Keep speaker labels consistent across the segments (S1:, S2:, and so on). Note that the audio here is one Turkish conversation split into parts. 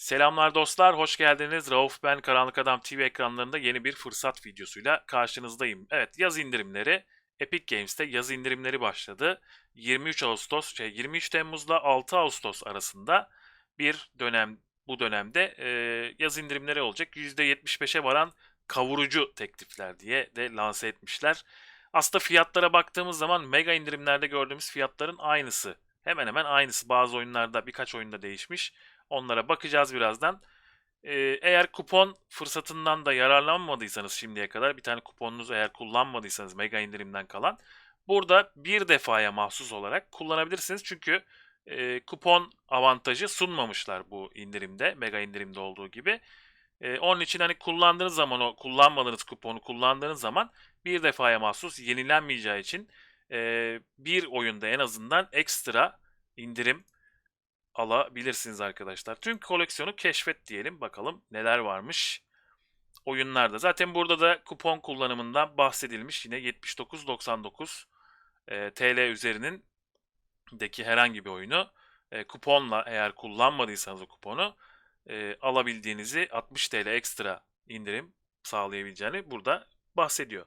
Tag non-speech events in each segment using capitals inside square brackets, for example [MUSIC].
S1: Selamlar dostlar, hoş geldiniz. Rauf ben Karanlık Adam TV ekranlarında yeni bir fırsat videosuyla karşınızdayım. Evet, yaz indirimleri, Epic Games'te yaz indirimleri başladı. 23 Ağustos, şey 23 Temmuz'la 6 Ağustos arasında bir dönem, bu dönemde e, yaz indirimleri olacak. %75'e varan kavurucu teklifler diye de lanse etmişler. Aslında fiyatlara baktığımız zaman mega indirimlerde gördüğümüz fiyatların aynısı. Hemen hemen aynısı. Bazı oyunlarda birkaç oyunda değişmiş. Onlara bakacağız birazdan. Ee, eğer kupon fırsatından da yararlanmadıysanız şimdiye kadar bir tane kuponunuz eğer kullanmadıysanız mega indirimden kalan burada bir defaya mahsus olarak kullanabilirsiniz. Çünkü e, kupon avantajı sunmamışlar bu indirimde mega indirimde olduğu gibi. E, onun için hani kullandığınız zaman o kullanmadığınız kuponu kullandığınız zaman bir defaya mahsus yenilenmeyeceği için e, bir oyunda en azından ekstra indirim alabilirsiniz arkadaşlar. Tüm koleksiyonu keşfet diyelim. Bakalım neler varmış oyunlarda. Zaten burada da kupon kullanımından bahsedilmiş. Yine 79.99 e, TL üzerinin deki herhangi bir oyunu e, kuponla eğer kullanmadıysanız o kuponu e, alabildiğinizi 60 TL ekstra indirim sağlayabileceğini burada bahsediyor.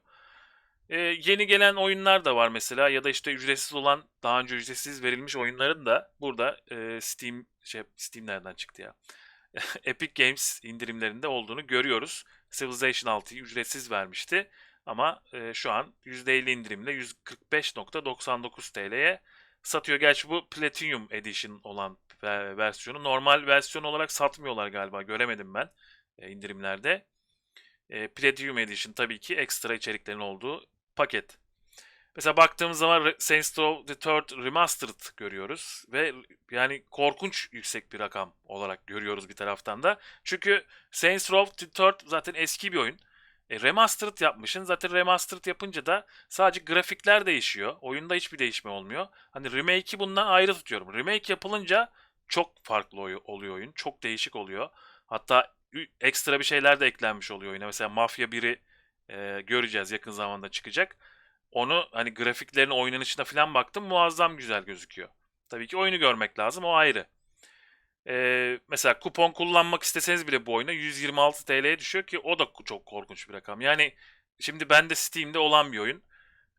S1: Ee, yeni gelen oyunlar da var mesela ya da işte ücretsiz olan daha önce ücretsiz verilmiş oyunların da burada e, Steam şey Steam nereden çıktı ya? [LAUGHS] Epic Games indirimlerinde olduğunu görüyoruz. Civilization 6'yı ücretsiz vermişti ama e, şu an %50 indirimle 145.99 TL'ye satıyor. Gerçi bu Platinum Edition olan e, versiyonu normal versiyon olarak satmıyorlar galiba. Göremedim ben e, indirimlerde. E, Platinum Edition tabii ki ekstra içeriklerin olduğu paket. Mesela baktığımız zaman Saints Row the Third Remastered görüyoruz ve yani korkunç yüksek bir rakam olarak görüyoruz bir taraftan da. Çünkü Saints Row the Third zaten eski bir oyun. E, remastered yapmışsın. Zaten remastered yapınca da sadece grafikler değişiyor. Oyunda hiçbir değişme olmuyor. Hani remake'i bundan ayrı tutuyorum. Remake yapılınca çok farklı oluyor oyun. Çok değişik oluyor. Hatta ekstra bir şeyler de eklenmiş oluyor oyuna. Mesela Mafya 1'i e, göreceğiz yakın zamanda çıkacak. Onu hani grafiklerin oynanışına falan baktım muazzam güzel gözüküyor. Tabii ki oyunu görmek lazım o ayrı. Ee, mesela kupon kullanmak isteseniz bile bu oyuna 126 TL'ye düşüyor ki o da çok korkunç bir rakam. Yani şimdi bende Steam'de olan bir oyun.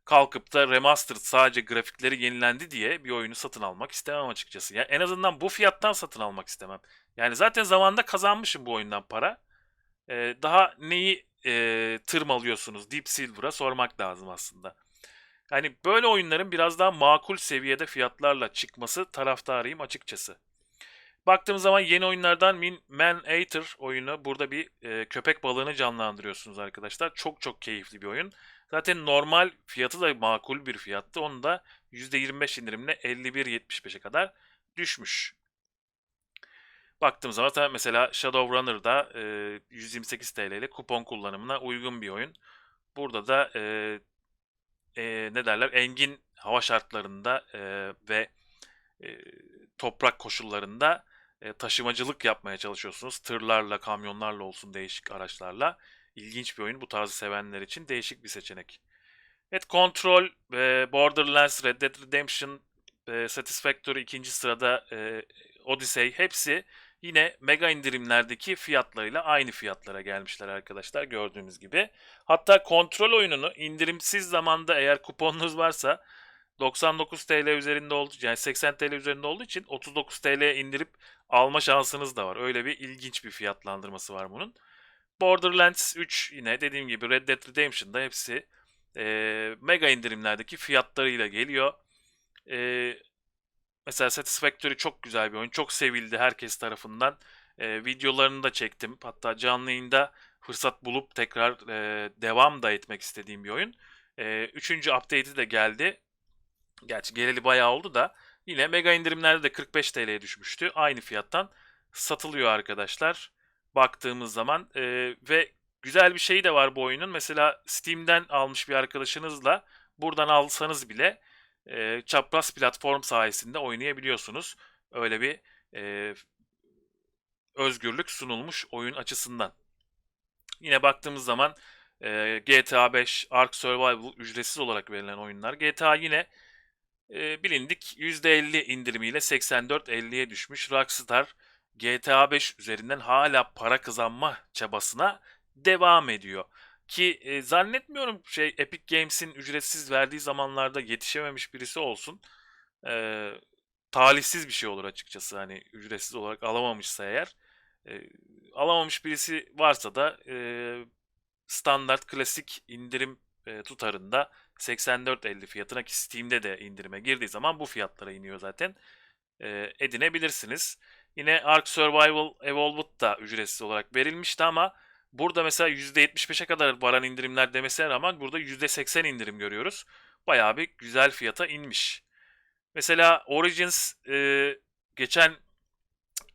S1: Kalkıp da remastered sadece grafikleri yenilendi diye bir oyunu satın almak istemem açıkçası. Yani en azından bu fiyattan satın almak istemem. Yani zaten zamanda kazanmışım bu oyundan para. Ee, daha neyi e, tırmalıyorsunuz Deep Silver'a sormak lazım aslında. Yani böyle oyunların biraz daha makul seviyede fiyatlarla çıkması taraftarıyım açıkçası. Baktığımız zaman yeni oyunlardan Min Man Eater oyunu burada bir e, köpek balığını canlandırıyorsunuz arkadaşlar. Çok çok keyifli bir oyun. Zaten normal fiyatı da makul bir fiyattı. Onu da %25 indirimle 51.75'e kadar düşmüş. Baktığımız zaman mesela Shadowrunner'da e, 128 TL ile kupon kullanımına uygun bir oyun. Burada da e, e, ne derler engin hava şartlarında e, ve e, toprak koşullarında e, taşımacılık yapmaya çalışıyorsunuz. Tırlarla, kamyonlarla olsun değişik araçlarla. İlginç bir oyun. Bu tarzı sevenler için değişik bir seçenek. Evet Control, e, Borderlands, Red Dead Redemption, e, Satisfactory ikinci sırada e, Odyssey hepsi yine mega indirimlerdeki fiyatlarıyla aynı fiyatlara gelmişler arkadaşlar gördüğünüz gibi. Hatta kontrol oyununu indirimsiz zamanda eğer kuponunuz varsa 99 TL üzerinde olduğu yani 80 TL üzerinde olduğu için 39 TL indirip alma şansınız da var. Öyle bir ilginç bir fiyatlandırması var bunun. Borderlands 3 yine dediğim gibi Red Dead Redemption'da hepsi e, mega indirimlerdeki fiyatlarıyla geliyor. E, Mesela Satisfactory çok güzel bir oyun. Çok sevildi herkes tarafından. E, videolarını da çektim. Hatta canlı yayında fırsat bulup tekrar e, devam da etmek istediğim bir oyun. E, üçüncü update'i de geldi. Gerçi geleli bayağı oldu da. Yine mega indirimlerde de 45 TL'ye düşmüştü. Aynı fiyattan satılıyor arkadaşlar. Baktığımız zaman. E, ve güzel bir şey de var bu oyunun. Mesela Steam'den almış bir arkadaşınızla buradan alsanız bile e, çapraz platform sayesinde oynayabiliyorsunuz. Öyle bir e, özgürlük sunulmuş oyun açısından. Yine baktığımız zaman e, GTA 5, Ark Survival ücretsiz olarak verilen oyunlar. GTA yine e, bilindik %50 indirimiyle 84.50'ye düşmüş. Rockstar GTA 5 üzerinden hala para kazanma çabasına devam ediyor. Ki e, zannetmiyorum şey Epic Games'in ücretsiz verdiği zamanlarda yetişememiş birisi olsun. E, talihsiz bir şey olur açıkçası hani ücretsiz olarak alamamışsa eğer. E, alamamış birisi varsa da e, standart klasik indirim e, tutarında 84.50 fiyatına ki Steam'de de indirime girdiği zaman bu fiyatlara iniyor zaten. E, edinebilirsiniz. Yine Ark Survival Evolved da ücretsiz olarak verilmişti ama burada mesela %75'e kadar varan indirimler demesine rağmen burada %80 indirim görüyoruz. Bayağı bir güzel fiyata inmiş. Mesela Origins e, geçen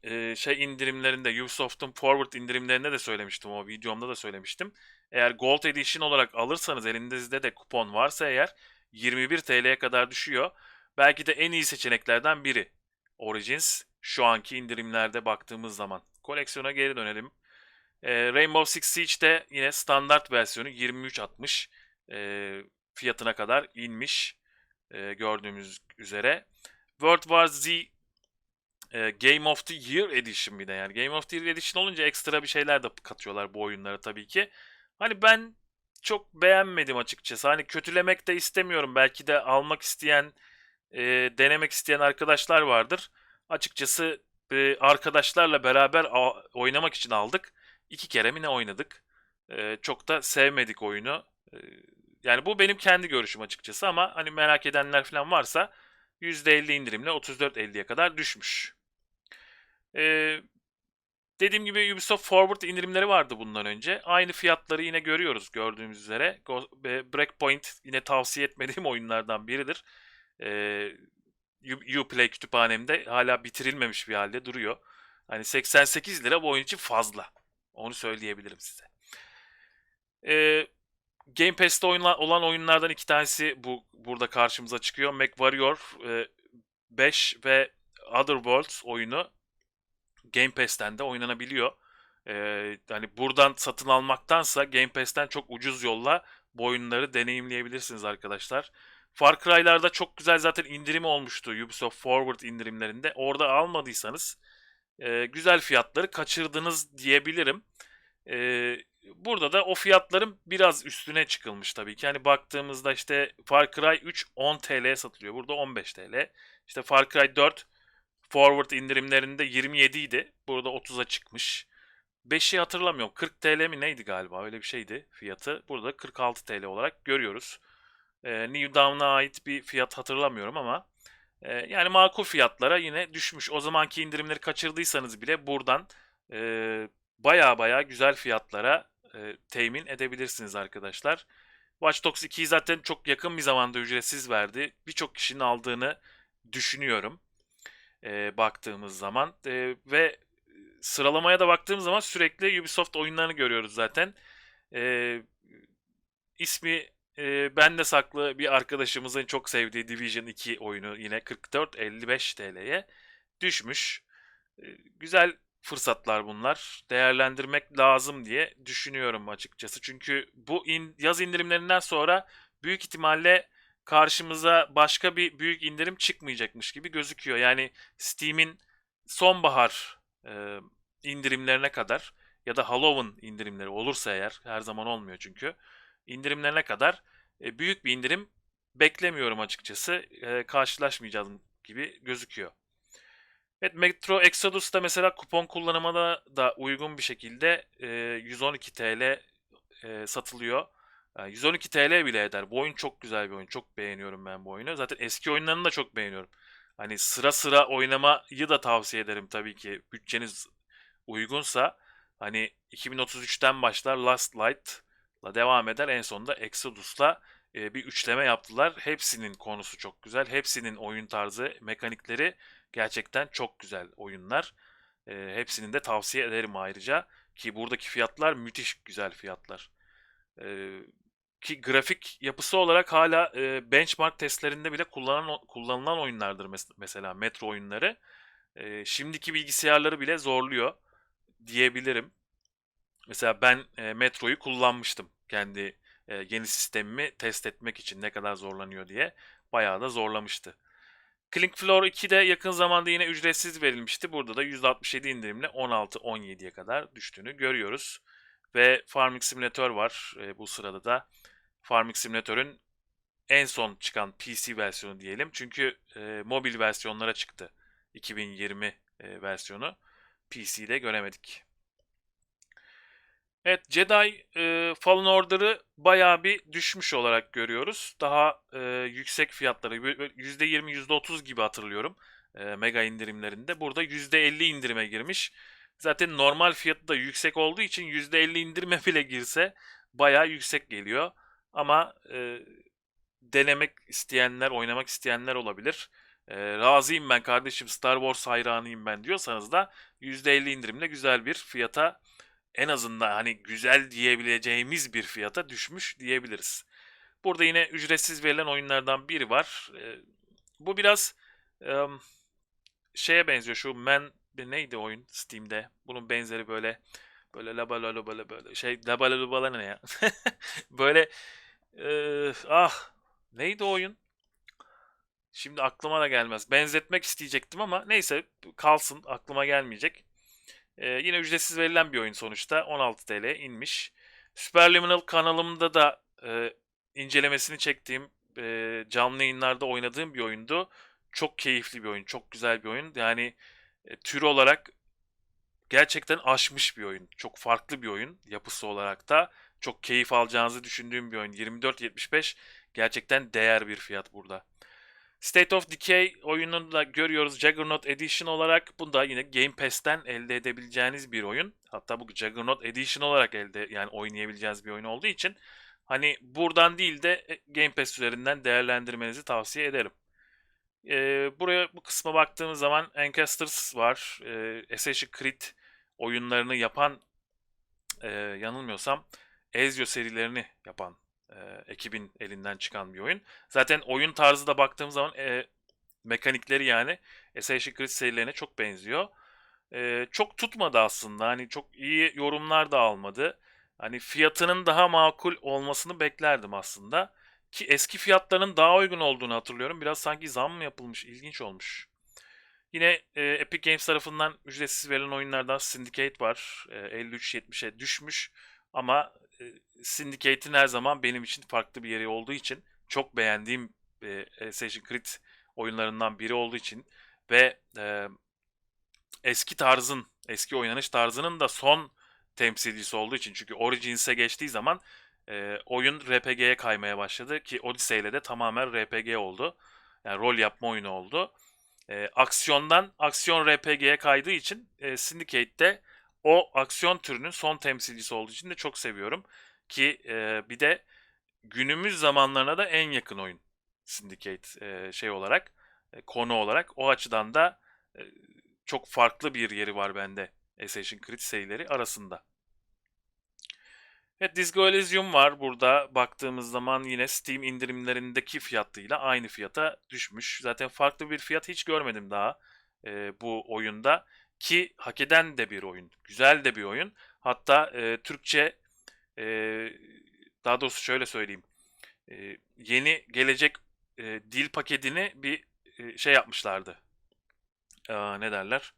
S1: e, şey indirimlerinde Ubisoft'un Forward indirimlerinde de söylemiştim o videomda da söylemiştim. Eğer Gold Edition olarak alırsanız elinizde de kupon varsa eğer 21 TL'ye kadar düşüyor. Belki de en iyi seçeneklerden biri Origins şu anki indirimlerde baktığımız zaman. Koleksiyona geri dönelim. E, Rainbow Six Siege'de yine standart versiyonu 23.60 e, fiyatına kadar inmiş e, gördüğümüz üzere. World War Z e, Game of the Year Edition bir de yani. Game of the Year Edition olunca ekstra bir şeyler de katıyorlar bu oyunlara tabii ki. Hani ben çok beğenmedim açıkçası. Hani kötülemek de istemiyorum. Belki de almak isteyen, e, denemek isteyen arkadaşlar vardır. Açıkçası e, arkadaşlarla beraber oynamak için aldık. İki kere mi ne oynadık? E, çok da sevmedik oyunu. E, yani bu benim kendi görüşüm açıkçası ama hani merak edenler falan varsa %50 indirimle 34.50'ye kadar düşmüş. Ee, dediğim gibi Ubisoft Forward indirimleri vardı bundan önce. Aynı fiyatları yine görüyoruz gördüğümüz üzere. E, Breakpoint yine tavsiye etmediğim [LAUGHS] oyunlardan biridir. U- Uplay kütüphanemde hala bitirilmemiş bir halde duruyor. Hani 88 lira bu oyun için fazla. Onu söyleyebilirim size. Ee, Game Pass'te oyunla- olan oyunlardan iki tanesi bu burada karşımıza çıkıyor. MechWarrior e, 5 ve Other Worlds oyunu Game Pass'ten de oynanabiliyor. Ee, hani buradan satın almaktansa Game Pass'ten çok ucuz yolla bu oyunları deneyimleyebilirsiniz arkadaşlar. Far Cry'larda çok güzel zaten indirim olmuştu Ubisoft Forward indirimlerinde. Orada almadıysanız e, güzel fiyatları kaçırdınız diyebilirim. E, burada da o fiyatların biraz üstüne çıkılmış tabii ki. Hani baktığımızda işte Far Cry 3 10 TL'ye satılıyor. Burada 15 TL. İşte Far Cry 4 Forward indirimlerinde 27 idi. Burada 30'a çıkmış. 5'i hatırlamıyorum. 40 TL mi neydi galiba? Öyle bir şeydi fiyatı. Burada 46 TL olarak görüyoruz. Ee, New Dawn'a ait bir fiyat hatırlamıyorum ama e, yani makul fiyatlara yine düşmüş. O zamanki indirimleri kaçırdıysanız bile buradan baya baya güzel fiyatlara e, temin edebilirsiniz arkadaşlar. Watch Dogs 2'yi zaten çok yakın bir zamanda ücretsiz verdi. Birçok kişinin aldığını düşünüyorum e, baktığımız zaman E, ve sıralamaya da baktığımız zaman sürekli Ubisoft oyunlarını görüyoruz zaten. E, ismi e, bende saklı bir arkadaşımızın çok sevdiği Division 2 oyunu yine 44.55 TL'ye düşmüş. E, güzel fırsatlar bunlar. Değerlendirmek lazım diye düşünüyorum açıkçası. Çünkü bu in, yaz indirimlerinden sonra büyük ihtimalle karşımıza başka bir büyük indirim çıkmayacakmış gibi gözüküyor. Yani Steam'in sonbahar e, indirimlerine kadar ya da Halloween indirimleri olursa eğer her zaman olmuyor çünkü indirimlerine kadar e, büyük bir indirim beklemiyorum açıkçası. E, karşılaşmayacağız gibi gözüküyor. Evet Metro Exodus'ta mesela kupon kullanımına da uygun bir şekilde e, 112 TL e, satılıyor. Yani 112 TL bile eder. Bu oyun çok güzel bir oyun. Çok beğeniyorum ben bu oyunu. Zaten eski oyunlarını da çok beğeniyorum. Hani sıra sıra oynamayı da tavsiye ederim tabii ki. Bütçeniz uygunsa. Hani 2033'ten başlar Last Light'la devam eder. En sonunda Exodus'la e, bir üçleme yaptılar. Hepsinin konusu çok güzel. Hepsinin oyun tarzı, mekanikleri gerçekten çok güzel oyunlar. E, hepsinin de tavsiye ederim ayrıca. Ki buradaki fiyatlar müthiş güzel fiyatlar. E, ki grafik yapısı olarak hala e, benchmark testlerinde bile kullanılan kullanılan oyunlardır mes- mesela Metro oyunları. E, şimdiki bilgisayarları bile zorluyor diyebilirim. Mesela ben e, Metro'yu kullanmıştım kendi e, yeni sistemimi test etmek için ne kadar zorlanıyor diye. Bayağı da zorlamıştı. Clink Floor 2 de yakın zamanda yine ücretsiz verilmişti. Burada da %67 indirimle 16-17'ye kadar düştüğünü görüyoruz. Ve Farming Simulator var. E, bu sırada da Farming Simulator'ın en son çıkan PC versiyonu diyelim. Çünkü e, mobil versiyonlara çıktı. 2020 e, versiyonu. PC'de göremedik. Evet Jedi e, Fallen Order'ı bayağı bir düşmüş olarak görüyoruz. Daha e, yüksek fiyatları %20 %30 gibi hatırlıyorum e, mega indirimlerinde. Burada %50 indirime girmiş. Zaten normal fiyatı da yüksek olduğu için %50 indirime [LAUGHS] bile girse bayağı yüksek geliyor. Ama e, denemek isteyenler, oynamak isteyenler olabilir. E, razıyım ben kardeşim Star Wars hayranıyım ben diyorsanız da %50 indirimle güzel bir fiyata en azından hani güzel diyebileceğimiz bir fiyata düşmüş diyebiliriz. Burada yine ücretsiz verilen oyunlardan biri var. Bu biraz şeye benziyor. Şu Man neydi oyun Steam'de? Bunun benzeri böyle böyle laba laba böyle böyle şey laba laba ne ya? [LAUGHS] böyle e, ah neydi oyun? Şimdi aklıma da gelmez. Benzetmek isteyecektim ama neyse kalsın aklıma gelmeyecek. Ee, yine ücretsiz verilen bir oyun sonuçta. 16 TL inmiş. Superliminal kanalımda da e, incelemesini çektiğim e, canlı yayınlarda oynadığım bir oyundu. Çok keyifli bir oyun. Çok güzel bir oyun. Yani e, tür olarak gerçekten aşmış bir oyun. Çok farklı bir oyun yapısı olarak da. Çok keyif alacağınızı düşündüğüm bir oyun. 24.75 gerçekten değer bir fiyat burada. State of Decay oyununu da görüyoruz Juggernaut Edition olarak. Bu da yine Game Pass'ten elde edebileceğiniz bir oyun. Hatta bu Juggernaut Edition olarak elde yani oynayabileceğiniz bir oyun olduğu için hani buradan değil de e, Game Pass üzerinden değerlendirmenizi tavsiye ederim. Ee, buraya bu kısma baktığımız zaman Ancestors var. Ee, Assassin's Creed oyunlarını yapan e, yanılmıyorsam Ezio serilerini yapan e, ekibin elinden çıkan bir oyun. Zaten oyun tarzı da baktığım zaman e, mekanikleri yani Assassin's Creed serilerine çok benziyor. E, çok tutmadı aslında. Hani çok iyi yorumlar da almadı. Hani fiyatının daha makul olmasını beklerdim aslında. Ki eski fiyatların daha uygun olduğunu hatırlıyorum. Biraz sanki zam mı yapılmış? İlginç olmuş. Yine e, Epic Games tarafından ücretsiz verilen oyunlardan Syndicate var. E, 53.70'e düşmüş. Ama Syndicate'in her zaman benim için farklı bir yeri olduğu için çok beğendiğim e, Assassin's Creed oyunlarından biri olduğu için ve e, eski tarzın, eski oynanış tarzının da son temsilcisi olduğu için çünkü Origins'e geçtiği zaman e, oyun RPG'ye kaymaya başladı ki Odyssey ile de tamamen RPG oldu. Yani rol yapma oyunu oldu. E, aksiyondan aksiyon RPG'ye kaydığı için e, Syndicate'de o aksiyon türünün son temsilcisi olduğu için de çok seviyorum. Ki e, bir de günümüz zamanlarına da en yakın oyun Syndicate e, şey olarak, e, konu olarak. O açıdan da e, çok farklı bir yeri var bende Assassin's Creed serileri arasında. Evet Disco Elysium var burada baktığımız zaman yine Steam indirimlerindeki fiyatıyla aynı fiyata düşmüş. Zaten farklı bir fiyat hiç görmedim daha e, bu oyunda. Ki hak eden de bir oyun. Güzel de bir oyun. Hatta e, Türkçe e, daha doğrusu şöyle söyleyeyim. E, yeni gelecek e, dil paketini bir e, şey yapmışlardı. E, ne derler?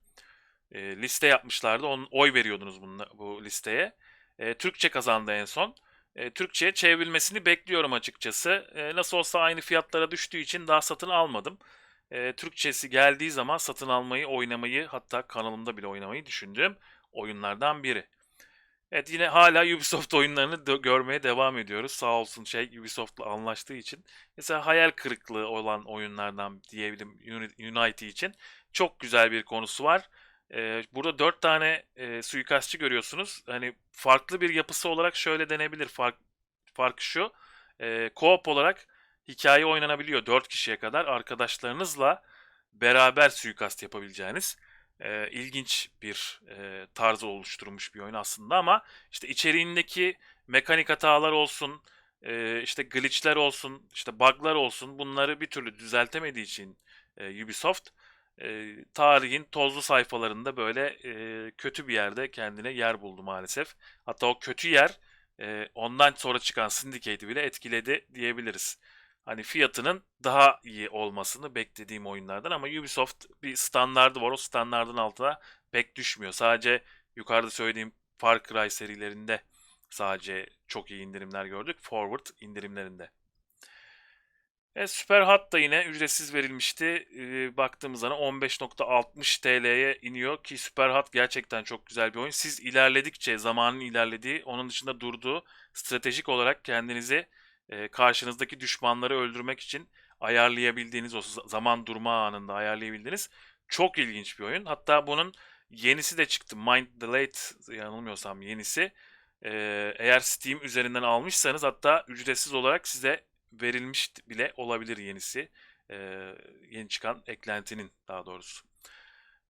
S1: E, liste yapmışlardı. Onun, oy veriyordunuz bununla, bu listeye. E, Türkçe kazandı en son. E, Türkçe'ye çevrilmesini bekliyorum açıkçası. E, nasıl olsa aynı fiyatlara düştüğü için daha satın almadım e, Türkçesi geldiği zaman satın almayı, oynamayı hatta kanalımda bile oynamayı düşündüğüm oyunlardan biri. Evet yine hala [LAUGHS] Ubisoft oyunlarını de- görmeye devam ediyoruz. Sağ olsun şey Ubisoft'la anlaştığı için. Mesela hayal kırıklığı olan oyunlardan diyebilirim Unity için. Çok güzel bir konusu var. Ee, burada dört tane e, suikastçı görüyorsunuz. Hani farklı bir yapısı olarak şöyle denebilir. Fark, fark şu. E, co-op olarak hikaye oynanabiliyor 4 kişiye kadar. Arkadaşlarınızla beraber suikast yapabileceğiniz e, ilginç bir e, tarzı oluşturmuş bir oyun aslında ama işte içeriğindeki mekanik hatalar olsun, e, işte glitchler olsun, işte bug'lar olsun bunları bir türlü düzeltemediği için e, Ubisoft e, tarihin tozlu sayfalarında böyle e, kötü bir yerde kendine yer buldu maalesef. Hatta o kötü yer e, ondan sonra çıkan Syndicate'i bile etkiledi diyebiliriz. Hani fiyatının daha iyi olmasını beklediğim oyunlardan ama Ubisoft bir standardı var. O standardın altına pek düşmüyor. Sadece yukarıda söylediğim Far Cry serilerinde sadece çok iyi indirimler gördük. Forward indirimlerinde. E, Süper Hot da yine ücretsiz verilmişti. E, baktığımız zaman 15.60 TL'ye iniyor ki Süper Hot gerçekten çok güzel bir oyun. Siz ilerledikçe zamanın ilerlediği, onun dışında durduğu stratejik olarak kendinizi e, karşınızdaki düşmanları öldürmek için ayarlayabildiğiniz, o zaman durma anında ayarlayabildiğiniz çok ilginç bir oyun. Hatta bunun yenisi de çıktı. Mind Delete yanılmıyorsam yenisi. E, eğer Steam üzerinden almışsanız hatta ücretsiz olarak size verilmiş bile olabilir yenisi. E, yeni çıkan eklentinin daha doğrusu.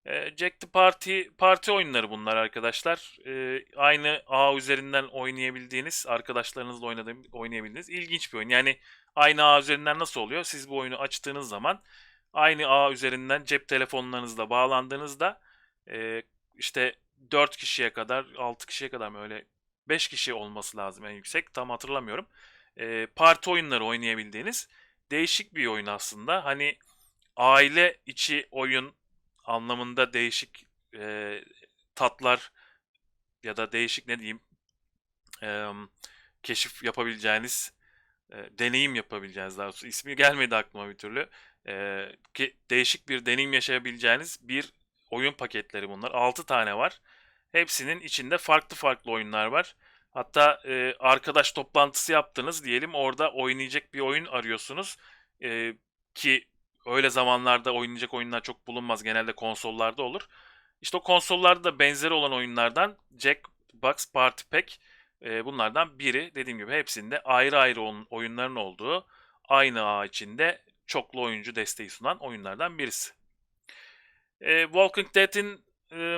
S1: E, Jack the Party parti oyunları bunlar arkadaşlar. E, aynı ağ üzerinden oynayabildiğiniz, arkadaşlarınızla oynadığım, oynayabildiğiniz ilginç bir oyun. Yani aynı ağ üzerinden nasıl oluyor? Siz bu oyunu açtığınız zaman aynı ağ üzerinden cep telefonlarınızla bağlandığınızda e, işte 4 kişiye kadar, 6 kişiye kadar mı öyle 5 kişi olması lazım en yüksek. Tam hatırlamıyorum e, parti oyunları oynayabildiğiniz değişik bir oyun aslında. Hani aile içi oyun anlamında değişik e, tatlar ya da değişik ne diyeyim e, keşif yapabileceğiniz e, deneyim yapabileceğiniz daha doğrusu ismi gelmedi aklıma bir türlü. E, ki değişik bir deneyim yaşayabileceğiniz bir oyun paketleri bunlar. 6 tane var. Hepsinin içinde farklı farklı oyunlar var. Hatta e, arkadaş toplantısı yaptınız diyelim. Orada oynayacak bir oyun arıyorsunuz. E, ki öyle zamanlarda oynayacak oyunlar çok bulunmaz genelde konsollarda olur. İşte o konsollarda da benzeri olan oyunlardan Jackbox Party Pack e, bunlardan biri. Dediğim gibi hepsinde ayrı ayrı oyunların olduğu aynı ağ içinde çoklu oyuncu desteği sunan oyunlardan birisi. E, Walking Dead'in e,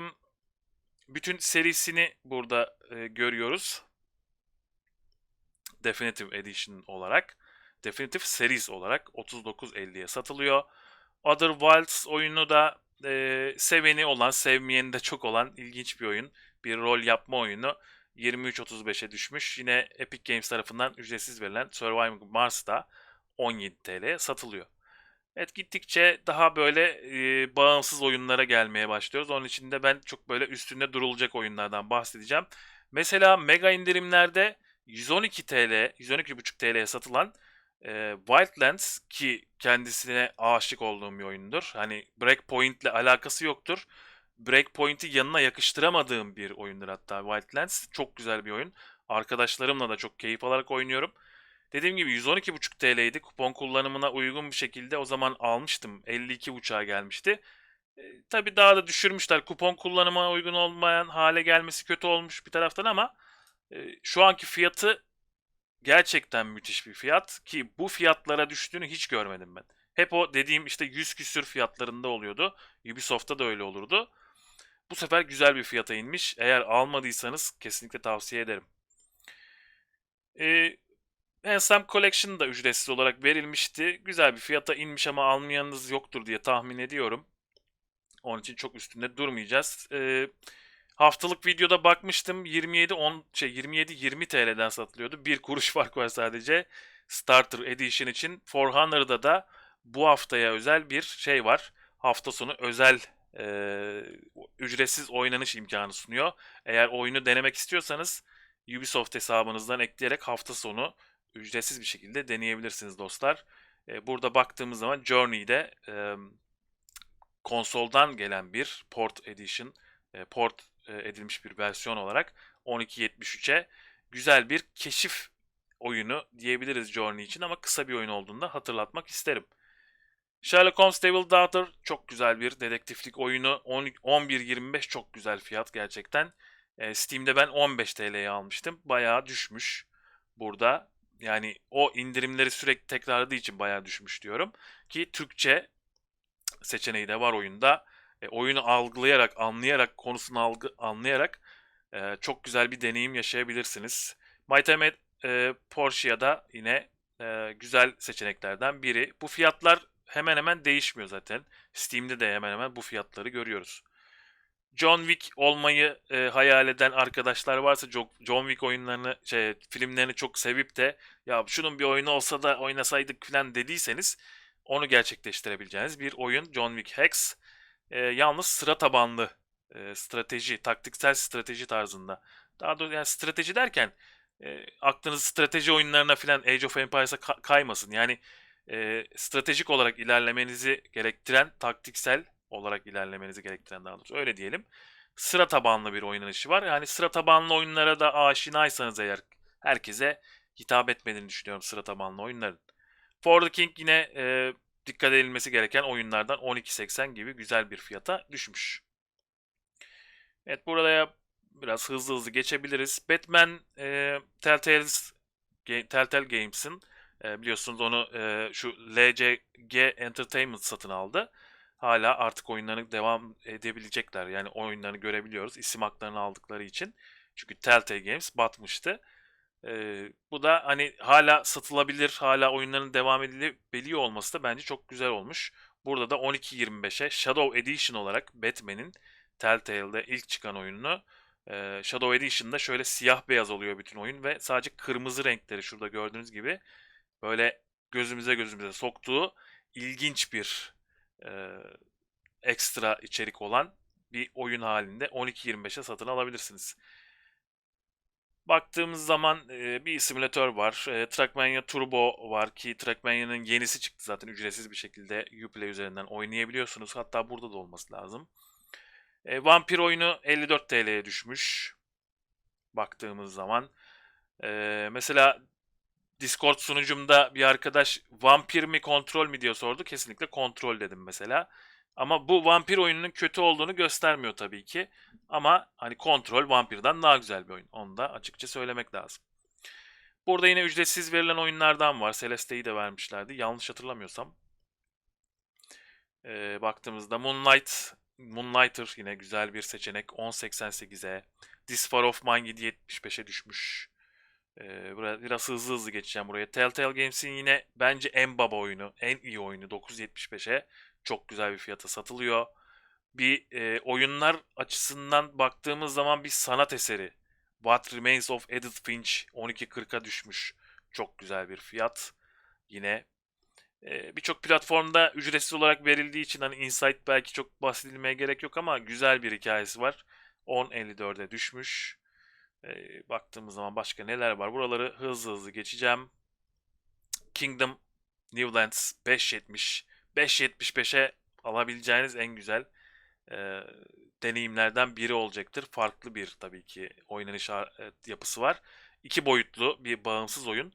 S1: bütün serisini burada e, görüyoruz. Definitive Edition olarak. Definitive Series olarak 39.50'ye satılıyor. Other Wilds oyunu da e, seveni olan, sevmeyeni de çok olan ilginç bir oyun. Bir rol yapma oyunu. 23.35'e düşmüş. Yine Epic Games tarafından ücretsiz verilen Surviving Mars'ta 17 TL'ye satılıyor. Evet gittikçe daha böyle e, bağımsız oyunlara gelmeye başlıyoruz. Onun için de ben çok böyle üstünde durulacak oyunlardan bahsedeceğim. Mesela mega indirimlerde 112 TL, 112,5 TL'ye satılan e, Wildlands ki kendisine aşık olduğum bir oyundur. Hani Breakpoint ile alakası yoktur. Breakpoint'i yanına yakıştıramadığım bir oyundur hatta Wildlands. Çok güzel bir oyun. Arkadaşlarımla da çok keyif alarak oynuyorum. Dediğim gibi 112,5 TL'ydi. Kupon kullanımına uygun bir şekilde o zaman almıştım. 52,5'a gelmişti. E, tabii daha da düşürmüşler. Kupon kullanıma uygun olmayan hale gelmesi kötü olmuş bir taraftan ama e, şu anki fiyatı gerçekten müthiş bir fiyat ki bu fiyatlara düştüğünü hiç görmedim ben. Hep o dediğim işte 100 küsür fiyatlarında oluyordu. Ubisoft'ta da öyle olurdu. Bu sefer güzel bir fiyata inmiş. Eğer almadıysanız kesinlikle tavsiye ederim. Ee, Ensam Collection da ücretsiz olarak verilmişti. Güzel bir fiyata inmiş ama almayanınız yoktur diye tahmin ediyorum. Onun için çok üstünde durmayacağız. Ee, haftalık videoda bakmıştım 27 10 şey 27 20 TL'den satılıyordu. Bir kuruş [LAUGHS] fark var sadece. Starter Edition için. For Honor'da da bu haftaya özel bir şey var. Hafta sonu özel e, ücretsiz oynanış imkanı sunuyor. Eğer oyunu denemek istiyorsanız Ubisoft hesabınızdan ekleyerek hafta sonu ücretsiz bir şekilde deneyebilirsiniz dostlar. E, burada baktığımız zaman Journey'de e, konsoldan gelen bir port edition, e, port edilmiş bir versiyon olarak 12.73'e güzel bir keşif oyunu diyebiliriz Journey için ama kısa bir oyun olduğunu da hatırlatmak isterim. Sherlock Holmes Devil Daughter çok güzel bir dedektiflik oyunu. 11.25 çok güzel fiyat gerçekten. E, Steam'de ben 15 TL'ye almıştım. Bayağı düşmüş burada. Yani o indirimleri sürekli tekrarladığı için bayağı düşmüş diyorum. Ki Türkçe seçeneği de var oyunda. E, oyunu algılayarak, anlayarak, konusunu algı, anlayarak e, çok güzel bir deneyim yaşayabilirsiniz. My e, Porsche'ya da yine e, güzel seçeneklerden biri. Bu fiyatlar hemen hemen değişmiyor zaten. Steam'de de hemen hemen bu fiyatları görüyoruz. John Wick olmayı e, hayal eden arkadaşlar varsa Jo- John Wick oyunlarını, şey, filmlerini çok sevip de ya şunun bir oyunu olsa da oynasaydık falan dediyseniz onu gerçekleştirebileceğiniz bir oyun John Wick Hex. E, yalnız sıra tabanlı e, strateji, taktiksel strateji tarzında. Daha doğrusu yani strateji derken e, aklınız strateji oyunlarına falan Age of Empires'a ka- kaymasın. Yani e, stratejik olarak ilerlemenizi gerektiren, taktiksel olarak ilerlemenizi gerektiren daha doğrusu öyle diyelim. Sıra tabanlı bir oynanışı var. Yani sıra tabanlı oyunlara da aşinaysanız eğer herkese hitap etmediğini düşünüyorum sıra tabanlı oyunların. For the King yine e, dikkat edilmesi gereken oyunlardan 12.80 gibi güzel bir fiyata düşmüş. Evet burada biraz hızlı hızlı geçebiliriz. Batman e, Telltale's, Telltale Games'in e, biliyorsunuz onu e, şu LCG Entertainment satın aldı. Hala artık oyunlarını devam edebilecekler. Yani oyunlarını görebiliyoruz isim haklarını aldıkları için. Çünkü Telltale Games batmıştı. E, bu da hani hala satılabilir, hala oyunların devam edilebiliyor olması da bence çok güzel olmuş. Burada da 12.25'e Shadow Edition olarak Batman'in Telltale'de ilk çıkan oyununu e, Shadow Edition'da şöyle siyah beyaz oluyor bütün oyun ve sadece kırmızı renkleri şurada gördüğünüz gibi böyle gözümüze gözümüze soktuğu ilginç bir e, ekstra içerik olan bir oyun halinde 12.25'e satın alabilirsiniz. Baktığımız zaman e, bir simülatör var. E, Trackmania Turbo var ki Trackmania'nın yenisi çıktı zaten ücretsiz bir şekilde Uplay üzerinden oynayabiliyorsunuz. Hatta burada da olması lazım. E, Vampir oyunu 54 TL'ye düşmüş. Baktığımız zaman. E, mesela Discord sunucumda bir arkadaş vampir mi kontrol mi diye sordu. Kesinlikle kontrol dedim mesela. Ama bu vampir oyununun kötü olduğunu göstermiyor tabii ki. Ama hani kontrol vampirden daha güzel bir oyun. Onu da açıkça söylemek lazım. Burada yine ücretsiz verilen oyunlardan var. Celeste'yi de vermişlerdi. Yanlış hatırlamıyorsam. Ee, baktığımızda Moonlight, Moonlighter yine güzel bir seçenek. 10.88'e. This Far Off Mine 7.75'e düşmüş. Ee, biraz hızlı hızlı geçeceğim buraya. Telltale Games'in yine bence en baba oyunu, en iyi oyunu 9.75'e çok güzel bir fiyata satılıyor. Bir e, oyunlar açısından baktığımız zaman bir sanat eseri. What Remains of Edith Finch 12.40'a düşmüş. Çok güzel bir fiyat. Yine e, birçok platformda ücretsiz olarak verildiği için hani Insight belki çok bahsedilmeye gerek yok ama güzel bir hikayesi var. 10.54'e düşmüş. E, baktığımız zaman başka neler var? Buraları hızlı hızlı geçeceğim. Kingdom Newlands 5.70. 5.75'e alabileceğiniz en güzel e, deneyimlerden biri olacaktır. Farklı bir tabii ki oynanış yapısı var. İki boyutlu bir bağımsız oyun.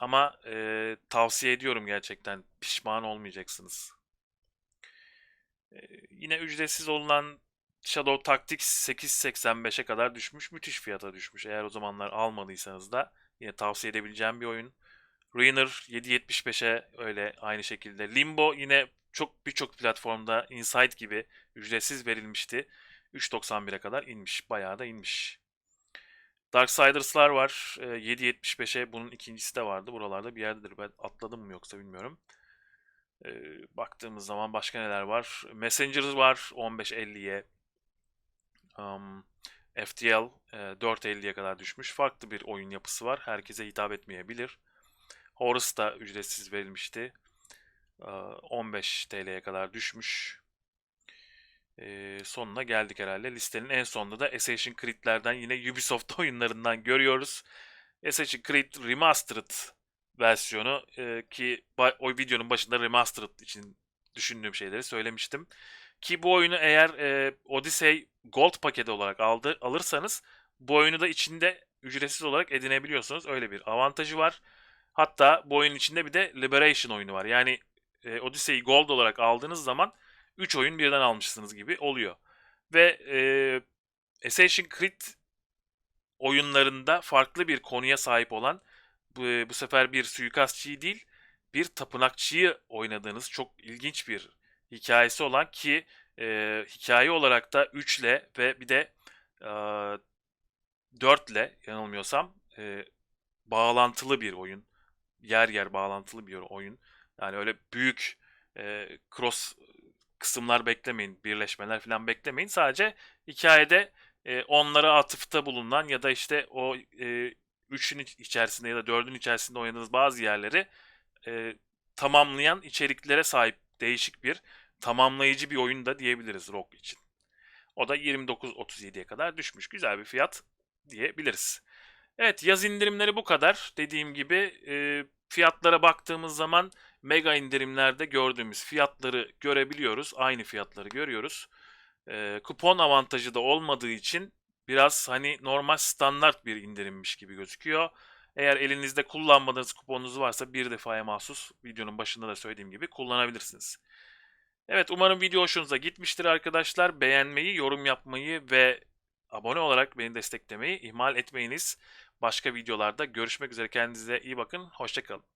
S1: Ama e, tavsiye ediyorum gerçekten. Pişman olmayacaksınız. E, yine ücretsiz olunan Shadow Tactics 8.85'e kadar düşmüş. Müthiş fiyata düşmüş. Eğer o zamanlar almadıysanız da yine tavsiye edebileceğim bir oyun. Ruiner 7.75'e öyle aynı şekilde. Limbo yine çok birçok platformda Inside gibi ücretsiz verilmişti. 3.91'e kadar inmiş. Bayağı da inmiş. Darksiders'lar var. 7.75'e bunun ikincisi de vardı. Buralarda bir yerdedir. Ben atladım mı yoksa bilmiyorum. Baktığımız zaman başka neler var? Messenger var 15.50'ye. Um, FTL 4.50'ye kadar düşmüş. Farklı bir oyun yapısı var. Herkese hitap etmeyebilir. Horus da ücretsiz verilmişti. 15 TL'ye kadar düşmüş. Ee, sonuna geldik herhalde. Listenin en sonunda da Assassin's Creed'lerden yine Ubisoft [LAUGHS] oyunlarından görüyoruz. Assassin's Creed Remastered versiyonu e, ki o videonun başında Remastered için düşündüğüm şeyleri söylemiştim. Ki bu oyunu eğer e, Odyssey Gold paketi olarak aldı, alırsanız bu oyunu da içinde ücretsiz olarak edinebiliyorsunuz. Öyle bir avantajı var. Hatta bu oyunun içinde bir de Liberation oyunu var. Yani e, Odyssey'i Gold olarak aldığınız zaman 3 oyun birden almışsınız gibi oluyor. Ve e, Assassin's Creed oyunlarında farklı bir konuya sahip olan bu, bu sefer bir suikastçıyı değil bir tapınakçıyı oynadığınız çok ilginç bir hikayesi olan ki e, hikaye olarak da 3 ile ve bir de e, 4 ile yanılmıyorsam e, bağlantılı bir oyun. Yer yer bağlantılı bir oyun. Yani öyle büyük e, cross kısımlar beklemeyin, birleşmeler falan beklemeyin. Sadece hikayede e, onlara atıfta bulunan ya da işte o e, üçün iç- içerisinde ya da dördün içerisinde oynadığınız bazı yerleri e, tamamlayan içeriklere sahip değişik bir tamamlayıcı bir oyun da diyebiliriz Rogue için. O da 29.37'ye kadar düşmüş. Güzel bir fiyat diyebiliriz. Evet yaz indirimleri bu kadar. Dediğim gibi e, fiyatlara baktığımız zaman mega indirimlerde gördüğümüz fiyatları görebiliyoruz. Aynı fiyatları görüyoruz. E, kupon avantajı da olmadığı için biraz hani normal standart bir indirimmiş gibi gözüküyor. Eğer elinizde kullanmadığınız kuponunuz varsa bir defaya mahsus videonun başında da söylediğim gibi kullanabilirsiniz. Evet umarım video hoşunuza gitmiştir arkadaşlar. Beğenmeyi, yorum yapmayı ve abone olarak beni desteklemeyi ihmal etmeyiniz. Başka videolarda görüşmek üzere. Kendinize iyi bakın. Hoşçakalın.